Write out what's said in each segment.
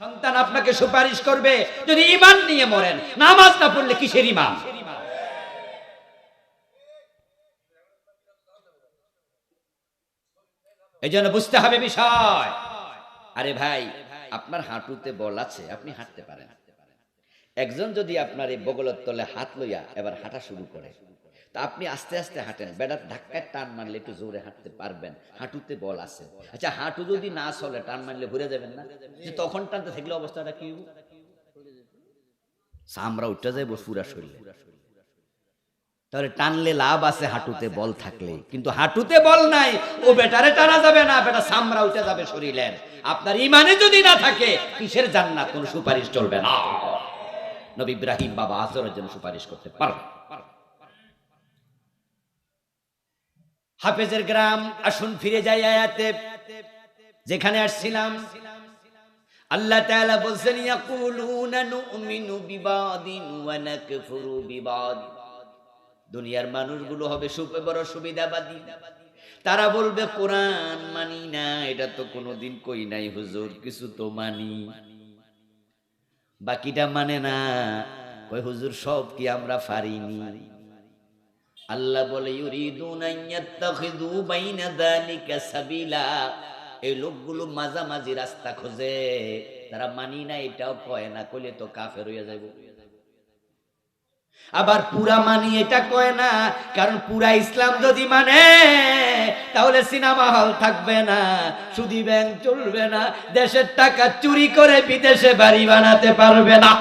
সন্তান আপনাকে সুপারিশ করবে যদি ইমান নিয়ে মরেন। নামাজ না পড়লে কিসের ইমান এই জন্য বুঝতে হবে বিষয়। আরে ভাই, আপনার হাঁটুতে বল আছে, আপনি হাঁটতে পারেন। একজন যদি আপনার এই বগলের তলে হাত লইয়া এবার হাঁটা শুরু করে তা আপনি আস্তে আস্তে হাঁটেন। বেড়ার ধাক্কায় টান মারলে একটু জোরে হাঁটতে পারবেন। হাঁটুতে বল আছে। আচ্ছা হাঁটু যদি না চলে, টান মারলে ঘুরে যাবেন না? যে তখন টানতে থাকলে অবস্থাটা কি? চামড়া উঠে যাইব পুরা শরীরে। তাহলে টানলে লাভ আছে হাঁটুতে বল থাকলে। কিন্তু হাঁটুতে বল নাই, ও বেটারে টানা যাবে না, বেটা সামরা উঠে যাবে শরীরের। আপনার ইমানে যদি না থাকে, কিসের জান্নাত? কোন সুপারিশ চলবে না। নবী ইব্রাহিম বাবা আসরের জন্য সুপারিশ করতে পারবে। হাফেজের গ্রাম, আসুন ফিরে যাই আয়াতে। যেখানে আসছিলাম, আল্লাহ তাআলা বলছেন, ইয়াকুলুনা নুমিনু বিবাদিন ওয়া নাকফুরু বিবাদ। দুনিয়ার মানুষগুলো হবে সুপে বড় সুবিধাবাদী। তারা বলবে, কোরআন মানি না, এটা তো কোনোদিন কই নাই হুজুর, কিছু তো মানি। বাকিটা মানে না, কই হুজুর, সব কি আমরা পারিনি আল্লাহ বলে এই লোকগুলো মাঝামাঝি রাস্তা খোঁজে। তারা মানি না, এটাও কয় না, কইলে তো কাফের হইয়া যাইব। আবার পুরা মানি, এটা কয় না, কারণ পুরা ইসলাম যদি মানে তাহলে সিনেমা হল থাকবে না, সুদি ব্যাংক চলবে না, দেশের টাকা চুরি করে বিদেশে বাড়ি বানাতে পারবে না।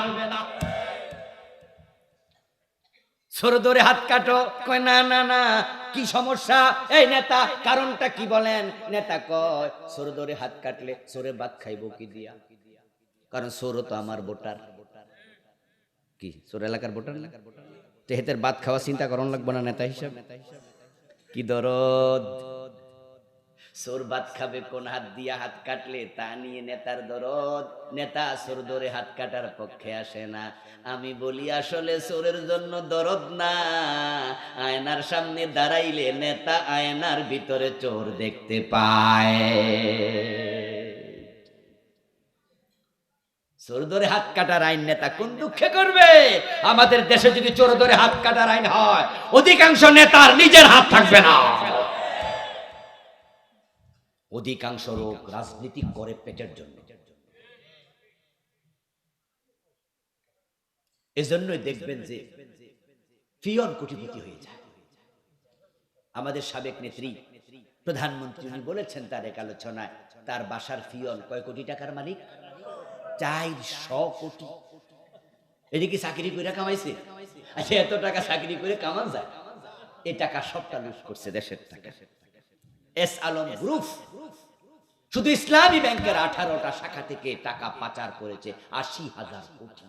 ছোট ধরে হাত কাটো, কয়, না না না, কি সমস্যা? এই নেতা, কারণটা কি বলেন? নেতা কয়, সর ধরে হাত কাটলে সরে ভাত খাইব কি দিয়া? কারণ সৌর তো আমার ভোটার। কি সর এলাকার ভোটার না? তেহেতের ভাত খাওয়া চিন্তা করন লাগবে না নেতা হিসাব। কি দরদ? সোর ভাত খাবে কোন হাত দিয়া হাত কাটলে তা নিয়ে নেতার দরদ। নেতা সোর ধরে হাত কাটার পক্ষে আসে না। আমি বলি, আসলে সোরের জন্য দরদ না। আয়নার সামনে দাঁড়াইলে নেতা আয়নার ভিতরে চোর দেখতে পায়। চোর ধরে হাত কাটার আইন নেতা কোন দুঃখে করবে? আমাদের দেশে যদি চোর ধরে হাত কাটার আইন হয়, অধিকাংশ নেতার নিজের হাত থাকবে না। অধিকাংশ লোক রাজনীতি করে পেটের জন্য। এজন্যই দেখবেন যে ফিয়ন কোটিপতি হয়ে যায়। আমাদের সাবেক নেত্রী প্রধানমন্ত্রী উনি বলেছেন তার এক আলোচনায় তার বাসার ফিয়ন কয় কোটি টাকার মালিক? চারশো কোটি। এদিকে চাকরি করে কামাইছে? আচ্ছা এত টাকা চাকরি করে কামান যায়। এ টাকা সবটা লুট করছে দেশের টাকা। S Alam group. শুধু ইসলামী ব্যাংকের আঠারোটা শাখা থেকে টাকা পাচার করেছে আশি হাজার কোটি।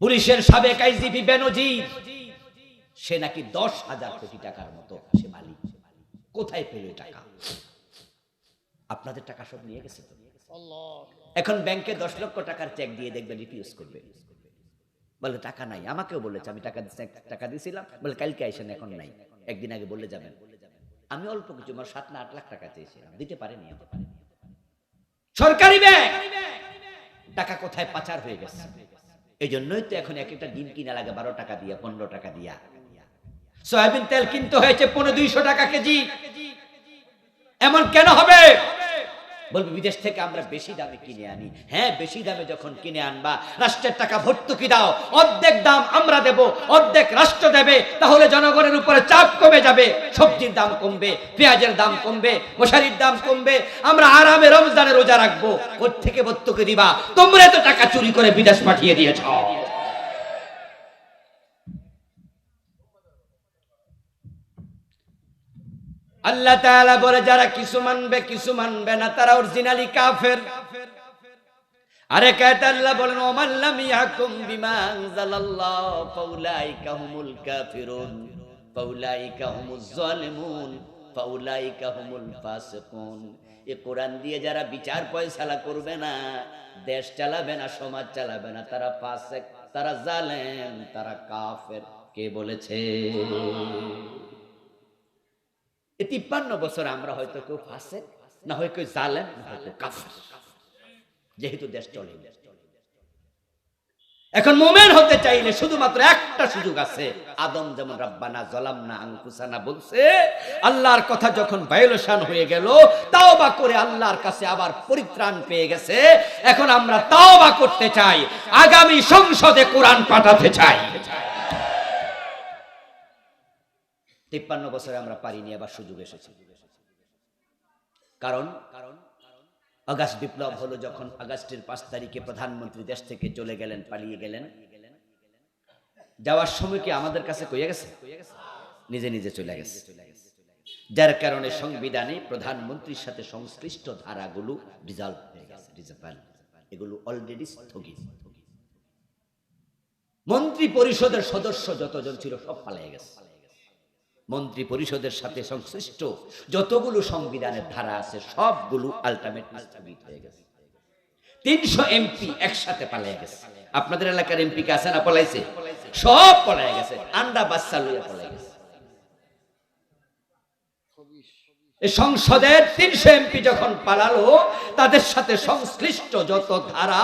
পুলিশের সাবেক আইজিপি বেনজির সে নাকি দশ হাজার কোটি টাকার মতো সে মালিক। কোথায় পেল টাকা? আপনাদের টাকা সব নিয়ে গেছে এখন ব্যাংকে দশ লক্ষ টাকার চেক দিয়ে দেখবেন রিফিউজ করবে। বলে টাকা নাই। আমাকেও বলেছে আমি টাকা টাকা দিয়েছিলাম বলে কালকে আইসেন এখন নাই। একদিন আগে বলে যাবেন। আমি অল্প কিছু আমার সাত না আট লাখ টাকা চেয়েছিলাম দিতে পারেনি আমি। সরকারি ব্যাংক! টাকা কোথায় পাচার হয়ে গেছে? এই জন্যই তো এখন এক একটা ডিম কিনা লাগে বারো টাকা দিয়া পনেরো টাকা দিয়া। সয়াবিন তেল কিনতে হয়েছে পনেরো দুইশো টাকা কেজি। এমন কেন হবে? বলবে, বিদেশ থেকে আমরা বেশি দামে কিনে আনি। হ্যাঁ বেশি দামে যখন কিনে আনবা, রাষ্ট্রের টাকা ভর্তুকি দাও, অর্ধেক দাম আমরা দেব, অর্ধেক রাষ্ট্র দেবে, তাহলে জনগণের উপরে চাপ কমে যাবে, সবজির দাম কমবে, পেঁয়াজের দাম কমবে, মশারির দাম কমবে, আমরা আরামে রমজানে রোজা রাখব। ওর থেকে ভর্তুকি দিবা? তোমরা তো টাকা চুরি করে বিদেশ পাঠিয়ে দিয়েছ। আল্লাহ তাআলা বলে, যারা কিছু মানবে কিছু মানবে না, তারা অরিজিনালি কাফের। আরে কায়ত আল্লাহ বলেন ওমাল্লাম ইয়াকুম বিমা আনজালাল্লাহ, ফাউলাইকা হুমুল কাফিরুন, ফাউলাইকা হুমুজ জালিমুন ফাউলাইকা হুমুল ফাসিকুন। এ কোরআন দিয়ে যারা বিচার ফয়সালা করবে না, দেশ চালাবে না, সমাজ চালাবে না, তারা ফাসিক, তারা জালেম, তারা কাফের। কে বলেছে? তিপ্পান্ন বছর আমরা হয়তো কেউ ফাঁসে, না হয় কেউ জালেম, না হয় কেউ যেহেতু দেশ চলে। এখন মোমেন হতে চাইলে শুধুমাত্র একটা সুযোগ আছে। আদম যেমন রাব্বানা জলামনা আঙ্কুসানা বলছে, আল্লাহর কথা যখন ভায়োলেশন হয়ে গেল তাও বা করে আল্লাহর কাছে আবার পরিত্রাণ পেয়ে গেছে। এখন আমরা তাও বা করতে চাই, আগামী সংসদে কোরআন পাঠাতে চাই। তিপ্পান্ন বছরে আমরা পারিনি, আবার সুযোগ এসেছে। কারণ কারণ আগস্ট বিপ্লব হলো যখন আগস্টের পাঁচ তারিখে প্রধানমন্ত্রী দেশ থেকে চলে গেলেন, পালিয়ে গেলেন। যাওয়ার সময় কি আমাদের কাছে কইয়া গেছে? নিজে নিজে চলে গেছে। যার কারণে সংবিধানে প্রধানমন্ত্রীর সাথে সংশ্লিষ্ট ধারাগুলো রিজলভ হয়ে গেছে রিজলভ এগুলো অলরেডি স্থগিত। মন্ত্রী পরিষদের সদস্য যতজন ছিল সব পালিয়ে গেছে। মন্ত্রী পরিষদের সাথে সংশ্লিষ্ট যতগুলো সংবিধানের ধারা আছে, সবগুলো আলটিমেট স্থগিত হয়ে গেছে। তিনশো এমপি একসাথে পালিয়ে গেছে। আপনাদের এলাকার এমপি কে আছে না পলাইছে? সব পলায় গেছে। আন্ডা বাচ্চা লইয়া পলায় গেছে। সংসদের তিনশো এমপি যখন পালালো, তাদের সাথে সংশ্লিষ্ট যত ধারা,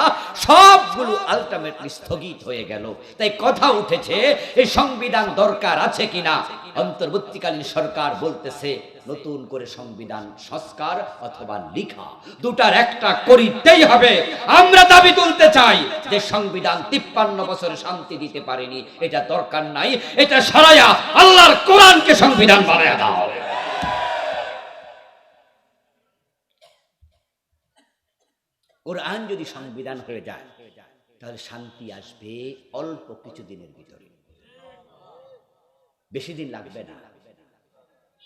সবগুলো আলটিমেটলি স্থগিত হয়ে গেল। তাই কথা উঠেছে, এই সংবিধান দরকার আছে কিনা? অন্তর্বর্তীকালীন সরকার বলতেছে, নতুন করে সংবিধান, সংস্কার অথবা লিখা। দুটার একটা করিতেই হবে। আমরা দাবি তুলতে চাই যে সংবিধান তিপ্পান্ন বছর শান্তি দিতে পারেনি। এটা দরকার নাই। এটা সারাইয়া আল্লাহর কোরআনকে সংবিধান বানায় দাও। কোরআন যদি সংবিধান হয়ে যায়, তাহলে শান্তি আসবে অল্প কিছু দিনের ভিতরে। বেশি দিন লাগবে না।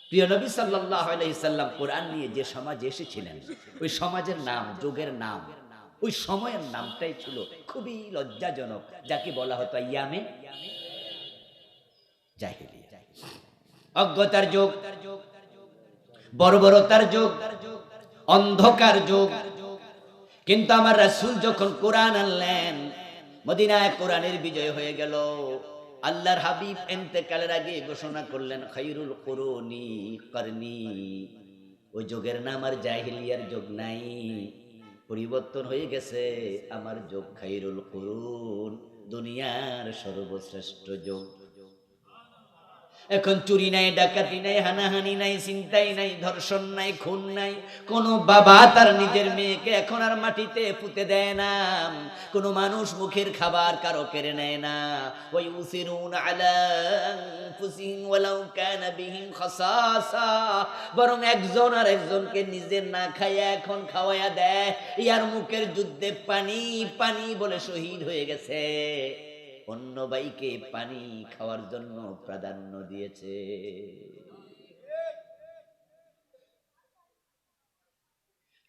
প্রিয় নবী সাল্লাহ আলাইসাল্লাম কোরআন নিয়ে যে সমাজে এসেছিলেন, ওই সমাজের নাম, যোগের নাম, ওই সময়ের নামটাই ছিল খুবই লজ্জাজনক, যাকে বলা হতো ইয়ামে অজ্ঞতার যোগ, বর্বরতার যোগ, অন্ধকার যোগ। কিন্তু আমার রাসুল যখন কোরআন আনলেন, মদিনায় কোরআনের বিজয় হয়ে গেল। আল্লাহর হাবিব এন্তেকালের আগে ঘোষণা করলেন খাইরুল করুনি করনি। ওই যোগের নাম আর জাহিলিয়ার যোগ নাই। পরিবর্তন হয়ে গেছে, আমার যোগ খাইরুল করুন, দুনিয়ার সর্বশ্রেষ্ঠ যোগ। এখন চুরি নাই, ডাকাতি নাই, হানাহানি নাই চিন্তাই নাই, ধর্ষণ নাই, খুন নাই। কোন বাবা তার নিজের মেয়েকে এখন আর মাটিতে পুঁতে দেয় না। কোন মানুষ মুখের খাবার কারও কেড়ে নেয় না। ওই উসিরুন বরং একজন আর একজনকে নিজের না খাইয়া এখন খাওয়াইয়া দেয়। ইয়ার মুখের যুদ্ধে পানি পানি বলে শহীদ হয়ে গেছে। অন্য বাইকে পানি খাওয়ার জন্য প্রাধান্য দিয়েছে।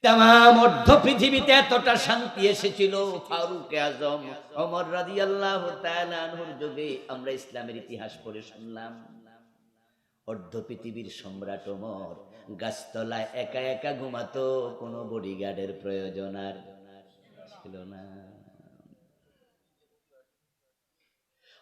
তাম পৃথিবীতে এতটা শান্তি এসেছিল। ফারুক আজম অমর রাজি আল্লাহ যুগে আমরা ইসলামের ইতিহাস পড়ে শুনলাম। অর্ধ পৃথিবীর সম্রাট ওমর গাছতলায় একা একা ঘুমাতো, কোনো বডিগার্ডের প্রয়োজন আর ছিল না।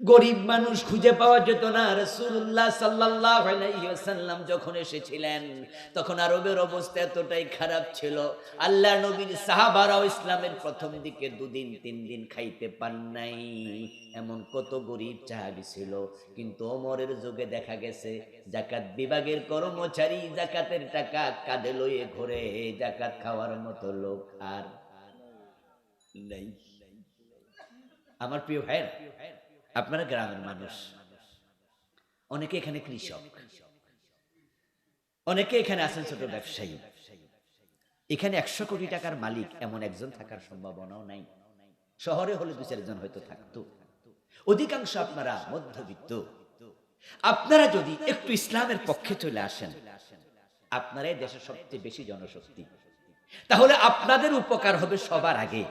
গরিব মানুষ খুঁজে পাওয়া যেত না। রসুল্লাহ সাল্লাহ আলাইসাল্লাম যখন এসেছিলেন, তখন আরবের অবস্থা এতটাই খারাপ ছিল। আল্লাহ নবীর সাহাবারাও ইসলামের প্রথম দিকে দুদিন, তিন দিন খাইতে পান নাই। এমন কত গরিব চাহাবি ছিল। কিন্তু অমরের যুগে দেখা গেছে জাকাত বিভাগের কর্মচারী জাকাতের টাকা কাঁধে লইয়ে ঘুরে জাকাত খাওয়ার মতো লোক আর নেই। আমার প্রিয় ভাইয়ের আপনারা গ্রামের মানুষ। অনেকে এখানে কৃষক। অনেকে এখানে আছেন ছোট ব্যবসায়ী। এখানে একশো কোটি টাকার মালিক এমন একজন থাকার সম্ভাবনাও নাই। শহরে হলে দু চারজন হয়তো থাকতো। অধিকাংশ আপনারা মধ্যবিত্ত। আপনারা যদি একটু ইসলামের পক্ষে চলে আসেন, আপনারাই দেশের সবচেয়ে বেশি জনশক্তি। তাহলে আপনাদের উপকার হবে সবার আগে।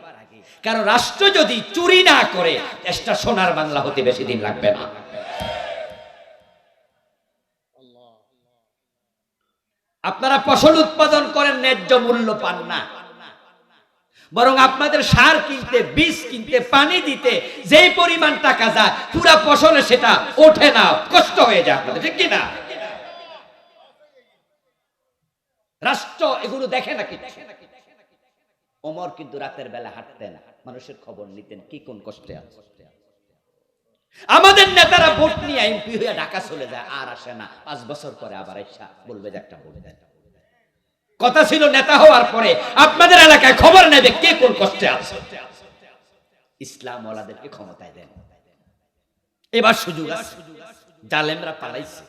কারণ রাষ্ট্র যদি চুরি না করে, দেশটা সোনার বাংলা হতে বেশি দিন লাগবে না। আপনারা ফসল উৎপাদন করেন, ন্যায্য মূল্য পান না। বরং আপনাদের সার কিনতে, বীজ কিনতে, পানি দিতে, যেই পরিমাণ টাকা যায়, পুরা ফসলে সেটা ওঠে না, কষ্ট হয়ে যায় আপনাদের, ঠিক কিনা? রাষ্ট্র এগুলো দেখে নাকি? ওমর কিন্তু রাতের বেলা হাঁটতেন। মানুষের খবর নিতেন, কি কোন কষ্টে আছে। আমাদের নেতারা ভোট নিয়ে এমপি হয়ে ঢাকা চলে যায়, আর আসে না। পাঁচ বছর পরে আবার এসা বলবে যে একটা বলে দেন। কথা ছিল নেতা হওয়ার পরে। আপনাদের এলাকায় খবর নেবে কে কোন কষ্টে আছে। ইসলাম ওয়ালাদেরকে ক্ষমতায় দেন। এবার সুযোগ আছে। জালেমরা পালাইছে।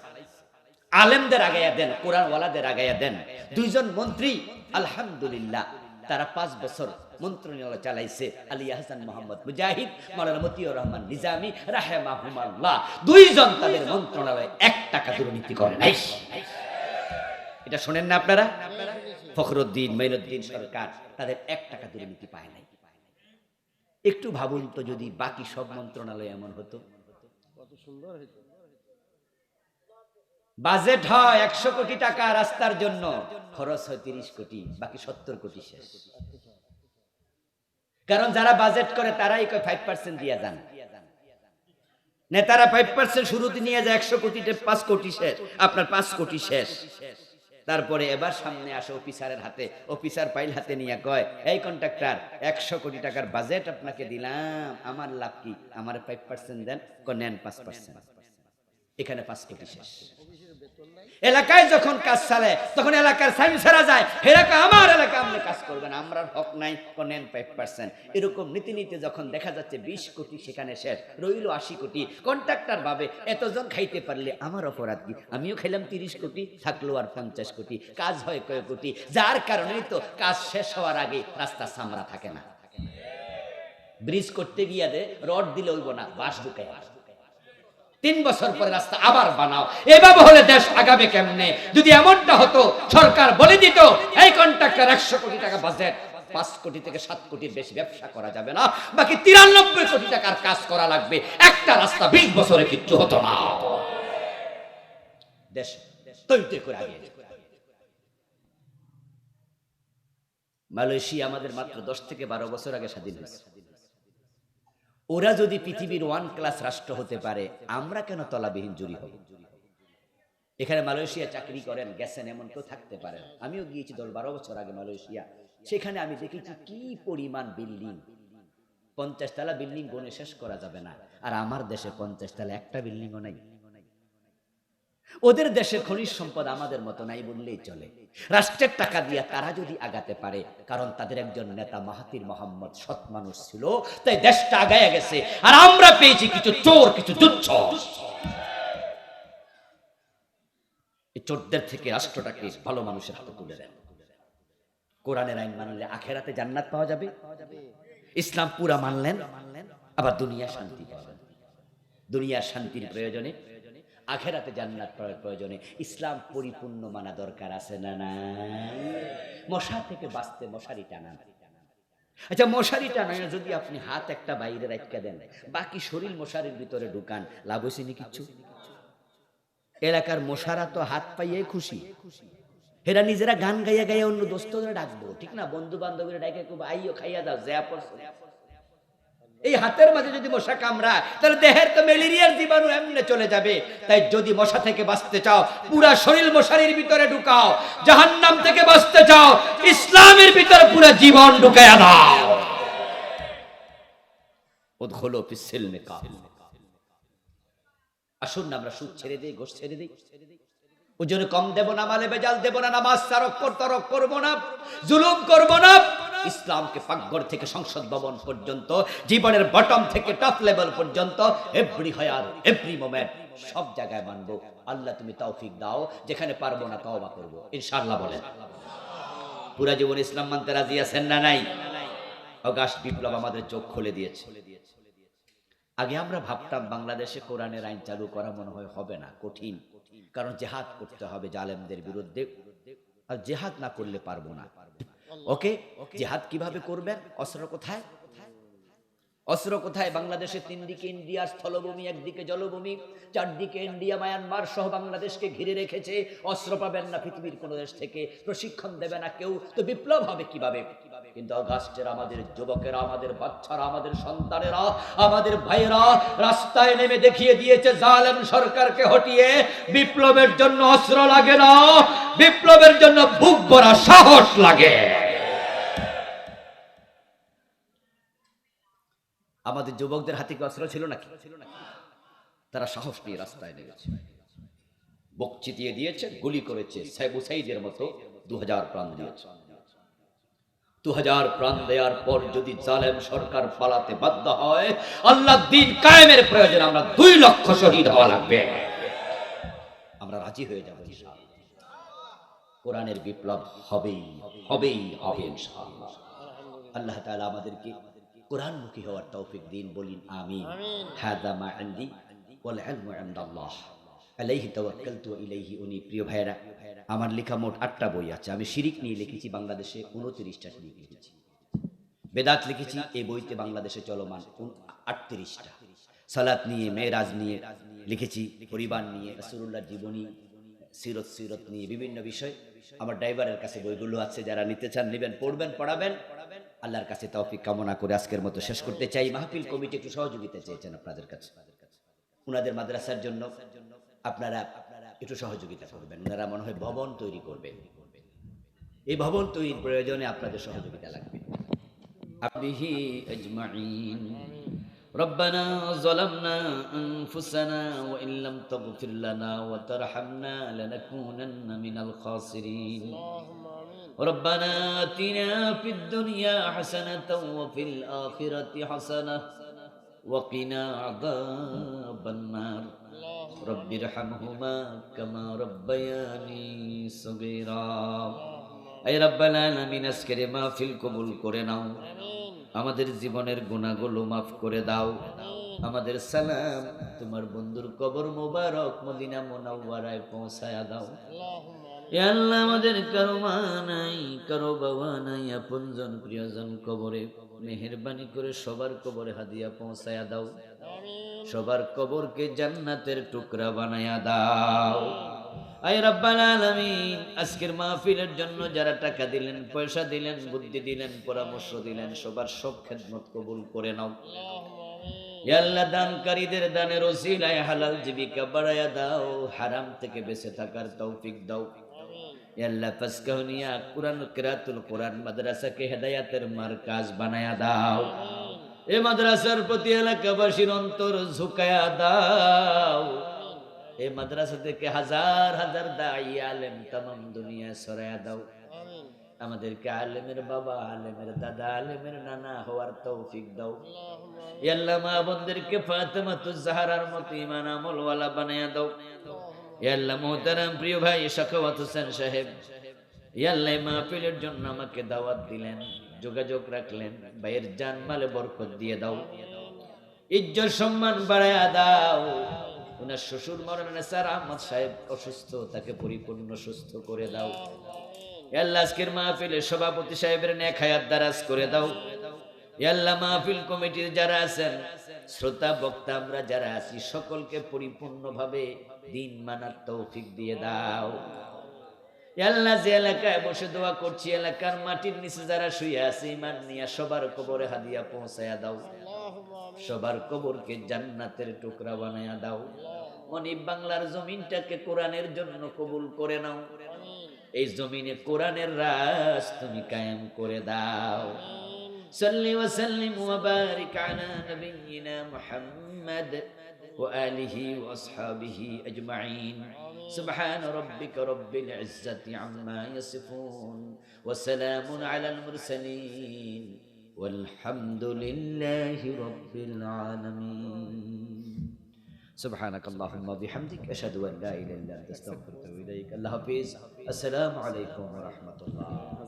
আলেমদের আগাইয়া দেন কোরআন ওয়ালাদের আগাইয়া দেন। দুইজন মন্ত্রী, আলহামদুলিল্লাহ। তারা পাঁচ বছর মন্ত্রণালয় চালাইছে। আলী হাসান মোহাম্মদ মুজাহিদ, মাওলানা মতিউর রহমান নিজামী, রাহেমাহুমাল্লাহ। দুইজন তাদের মন্ত্রণালয়ে এক টাকা দুর্নীতি করে নাই। এটা শোনেন না আপনারা? ফখরুদ্দিন, মঈনুদ্দিন সরকার তাদের এক টাকা দুর্নীতি পায় নাই। একটু ভাবুন তো যদি বাকি সব মন্ত্রণালয় এমন হতো। কত সুন্দর হয়েছে বাজেট হয় একশো কোটি টাকা রাস্তার জন্য। খরচ হয় তিরিশ কোটি, বাকি সত্তর কোটি শেষ। কারণ যারা বাজেট করে তারাই ফাইভ পার্সেন্ট দিয়ে যান। নেতারা ফাইভ পার্সেন্ট শুরুতে নিয়ে যায় একশো কোটিতে পাঁচ কোটি শেষ, আপনার পাঁচ কোটি শেষ। তারপরে এবার সামনে আসে অফিসারের হাতে, অফিসার পাইল হাতে নিয়ে কয়, এই কন্ট্রাক্টর একশো কোটি টাকার বাজেট আপনাকে দিলাম, আমার লাভ কি? আমার ফাইভ পার্সেন্ট দেন নেন পাঁচ পার্সেন্ট এখানে পাঁচ কোটি শেষ। এলাকায় যখন কাজ চালে, তখন এলাকার সাইন ছাড়া যায়। এলাকা আমার এলাকা আপনি কাজ করবেন, আমরা হক নাই নেন ফাইভ পার্সেন্ট এরকম নীতি নীতি যখন দেখা যাচ্ছে, বিশ কোটি সেখানে শেষ, রইল আশি কোটি। কন্ট্রাক্টর ভাবে এতজন খাইতে পারলে আমার অপরাধ কি? আমিও খাইলাম তিরিশ কোটি, থাকল আর পঞ্চাশ কোটি। কাজ হয় কয় কোটি? যার কারণেই তো কাজ শেষ হওয়ার আগে রাস্তা সামরা থাকে না। ব্রিজ করতে গিয়ে দে, রড দিলে হইব না বাস ঢুকে তিন বছর পরে রাস্তা আবার বানাও। এভাবে হলে দেশ আগাবে কেমনে? যদি এমনটা হতো, সরকার বলে দিত, এই কন্ট্রাক্টর একশো কোটি টাকা বাজেট, পাঁচ কোটি থেকে সাত কোটির বেশি ব্যবসা করা যাবে না, বাকি তিরানব্বই কোটি টাকার কাজ করা লাগবে। একটা রাস্তা বিশ বছরে কিচ্ছু হতো না। দেশ মালয়েশিয়া আমাদের মাত্র দশ থেকে বারো বছর আগে স্বাধীন হয়েছে। ওরা যদি পৃথিবীর ওয়ান ক্লাস রাষ্ট্র হতে পারে, আমরা কেন তলাবিহীন জুরি হব? এখানে মালয়েশিয়া চাকরি করেন, গেছেন এমন কেউ থাকতে পারেন। আমিও গিয়েছি দশ বারো বছর আগে মালয়েশিয়া। সেখানে আমি দেখেছি কি পরিমাণ বিল্ডিং পঞ্চাশ তালা বিল্ডিং গনে শেষ করা যাবে না। আর আমার দেশে পঞ্চাশ তালা একটা বিল্ডিংও নাই। ওদের দেশের খনিজ সম্পদ আমাদের মতো নাই বললেই চলে। রাষ্ট্রের টাকা দিয়া তারা যদি আগাতে পারে, কারণ তাদের একজন নেতা মাহাতির মোহাম্মদ সৎ মানুষ ছিল, তাই দেশটা আগায় গেছে। আর আমরা পেয়েছি কিছু চোর, কিছু তুচ্ছ। চোরদের থেকে রাষ্ট্রটাকে ভালো মানুষের হাতে তুলে দেন। কোরআনের আইন মানলে আখেরাতে জান্নাত পাওয়া যাবে। ইসলাম পুরা মানলেন, আবার দুনিয়া শান্তি পাবেন। দুনিয়ার শান্তির প্রয়োজনে আখেরাতে জান্নাত পাওয়ার প্রয়োজনে ইসলাম পরিপূর্ণ মানা দরকার আছে না না মশা থেকে বাঁচতে মশারি টানান আচ্ছা মশারি টানায় যদি আপনি হাত একটা বাইরে রাখতে দেন, বাকি শরীর মশারির ভিতরে ঢুকান, লাভ হয়েছে নি কিচ্ছু এলাকার মশারা তো হাত পাইয়ে খুশি। এরা নিজেরা গান গাইয়া গাইয়া অন্য দোস্তরা ডাকবো। ঠিক না? বন্ধু বান্ধবীরা ডাকে খুব আইও খাইয়া দাও জ্যা পড়ছে। এই হাতের মাঝে যদি মশা কামড়ায়, তাহলে দেহের তো ম্যালেরিয়ার জীবাণু এমনি চলে যাবে। তাই যদি মশা থেকে বাঁচতে চাও, পুরা শরীর মশারির ভিতরে ঢুকাও, জাহান্নাম থেকে বাঁচতে চাও, ইসলামের ভিতরে পুরো জীবন ঢুকায়া দাও। আসুন, আমরা সুদ ছেড়ে দিই, গোশ ছেড়ে দিই। ওজনে কম দেব না, মালে বেজাল দেব না, নামাজ তারক তরক করব না, জুলুম করব না ইসলামকে পাকঘর থেকে সংসদ ভবন পর্যন্ত, জীবনের বটম থেকে টপ লেভেল পর্যন্ত এভরি হায়ার এভরি মোমেন্ট সব জায়গায় মানবো। আল্লাহ তুমি তৌফিক দাও, যেখানে পারব না তওবা করব। ইনশাআল্লাহ বলেন। পুরা জীবন ইসলাম মানতে রাজি আছেন না নাই? অগাস্ট বিপ্লব আমাদের চোখ খুলে দিয়েছে। আগে আমরা ভাবতাম বাংলাদেশে কোরআনের আইন চালু করা মনে হয় হবে না, কঠিন। কারণ জেহাদ করতে হবে জালেমদের বিরুদ্ধে। আর জেহাদ না করলে পারব না। ওকে? জেহাদ কীভাবে করবেন? অস্ত্র কোথায়? অস্ত্র কোথায়? বাংলাদেশের তিন দিকে ইন্ডিয়ার স্থলভূমি, একদিকে জলভূমি, চারদিকে ইন্ডিয়া, মায়ানমার সহ বাংলাদেশকে ঘিরে রেখেছে। অস্ত্র পাবেন না পৃথিবীর কোন দেশ থেকে, প্রশিক্ষণ দেবে না কেউ। তো বিপ্লব হবে কীভাবে? কিন্তু অগাস্টের আমাদের যুবকেরা, আমাদের বাচ্চারা, আমাদের সন্তানেরা, আমাদের ভাইয়েরা রাস্তায় নেমে দেখিয়ে দিয়েছে, জালেম সরকারকে হটিয়ে বিপ্লবের জন্য অস্ত্র লাগে না। বিপ্লবের জন্য বুক ভরা সাহস লাগে। আমাদের যুবকদের হাতে কি অস্ত্র ছিল নাকি? তারা সাহস নিয়ে রাস্তায় নেমেছে। বুক চিতিয়ে দিয়েছে, গুলি করেছে সাইবু সাইদের মতো দু হাজার প্রাণ দিয়েছে। দু হাজার প্রাণ দেওয়ার পর যদি জালেম সরকার পালাতে বাধ্য হয় আল্লাহ দিন কায়েমের প্রয়োজন আমরা দুই লক্ষ শহীদ হওয়া লাগবে। আমরা রাজি হয়ে যাব। কোরআনের বিপ্লব হবেই হবেই, হবে আল্লাহ তাআলা আমাদেরকে কোরআনমুখী হওয়ার তৌফিক দিন বলিন আমিন। হাদা মা ইনদি ওয়াল ইলমু ইনদাল্লাহ। আলাইহি তাওয়াক্কালতু ওয়া ইলাইহি উনি প্রিয় ভাইরা আমার লেখা মোট আটটা বই আছে। আমি শিরিক নিয়ে লিখেছি বাংলাদেশে উনত্রিশটা শিরিক লিখেছি। বেদাত লিখেছি এই বইতে বাংলাদেশে চলমান আটত্রিশটা। সালাত নিয়ে মেয়েরাজ নিয়ে লিখেছি পরিবার নিয়ে রাসূলুল্লাহ জীবনী সিরত সিরত নিয়ে বিভিন্ন বিষয়। আমার ড্রাইভারের কাছে বইগুলো আছে যারা নিতে চান নেবেন পড়বেন পড়াবেন। আল্লাহর কাছে তৌফিক কামনা করে আজকের মতো শেষ করতে চাই মাহফিল কমিটি একটু সহযোগিতা চেয়েছেন আপনাদের কাছে উনাদের মাদ্রাসার জন্য আপনারা একটু সহযোগিতা করবেন ওনারা মনে হয় ভবন তৈরি করবেন এই ভবন তৈরির প্রয়োজনে আপনাদের সহযোগিতা লাগবে به أجمعين ربنا ظلمنا أنفسنا وإن لم تغفر لنا وترحمنا لنكونن من الخاسرين اللهم آمين ربنا آتنا في الدنيا حسنة وفي الآخرة حسنة وقنا عذاب النار اللهم رب ارحمهما كما ربياني صغيرا এই রব্বাল আলামিন আজকের মাহফিল কবুল করে নাও آمين আমাদের জীবনের গুণাগুলো মাফ করে দাও আমাদের সালাম তোমার বন্ধুর কবর মোবারক মদিনা মোনাওয়ারায় পৌঁছায়া দাও اللهم آمين এ আমাদের কারও বাবা নাই। আপনজন প্রিয়জন কবরে মেহরবানি করে সবার কবরে হাদিয়া পৌঁছায়া দাও। সবার কবরকে জান্নাতের টুকরা বানায়া দাও। আয় রব্বাল আলামিন আজকের মাহফিলের জন্য যারা টাকা দিলেন পয়সা দিলেন বুদ্ধি দিলেন পরামর্শ দিলেন সবার সব খেদমত কবুল করে নাও। আল্লাহ দানকারীদের দানের ওসিলায় হালাল জীবিকা বাড়ায়া দাও হারাম থেকে বেঁচে থাকার তৌফিক দাও। আল্লাহ ফাসকাহনিয়া কুরআন কিরাতুল কুরআন মাদ্রাসাকে হেদায়াতের মার্কাজ বানায়া দাও। এই মাদ্রাসার প্রতি এলাকাবাসীর অন্তর ঝুঁকায়া দাও। এই মাদ্রাসা থেকে হাজার হাজার দায়ী আলেম তাম দুনিয়া সরায়া দাও। আমাদেরকে আলেমের বাবা আলেমের দাদা আলেমের নানা হওয়ার তৌফিক দাও। আল্লাহ মা বোনদেরকে ফাতেমা তুজাহারার মতো ইমান আমলওয়ালা বানায়া দাও। আল্লাহ মুহতারাম, প্রিয় ভাই শাখাওয়াত হোসেন সাহেব আল্লাহ মাহফিলের জন্য আমাকে দাওয়াত দিলেন, যোগাযোগ রাখলেন, ভাইয়ের জান মালে বরকত দিয়ে দাও। ইজ্জত সম্মান বাড়ায়া দাও। ওনার শ্বশুর মরণ স্যার আহমদ সাহেব অসুস্থ, তাকে পরিপূর্ণ সুস্থ করে দাও। আল্লাহ আজকের মাহফিলের সভাপতি সাহেবের নেক হায়াত দারাজ করে দাও। আল্লাহ মাহফিল কমিটির যারা আছেন শ্রোতা, বক্তা, আমরা যারা আছি, সকলকে পরিপূর্ণভাবে দিন মানার তৌফিক দিয়ে দাও। আল্লাহ যে এলাকায় বসে দোয়া করছি, এলাকার মাটির নিচে যারা শুয়ে আছে ইমান নিয়া সবার কবরে হাদিয়া পৌঁছায়া দাও। সবার কবরকে জান্নাতের টুকরা বানায়া দাও। অনেক বাংলার জমিনটাকে কোরআনের জন্য কবুল করে নাও। এই জমিনে কোরআনের রাস তুমি কায়েম করে দাও। صل وسلم وبارك على نبينا محمد وآله وأصحابه أجمعين. سبحان ربك رب العزة عما يصفون وسلام على المرسلين. والحمد لله رب العالمين. سبحانك اللهم وبحمدك أشهد أن لا إله إلا أنت أستغفرك وإليك الله حافظ. السلام عليكم ورحمة الله.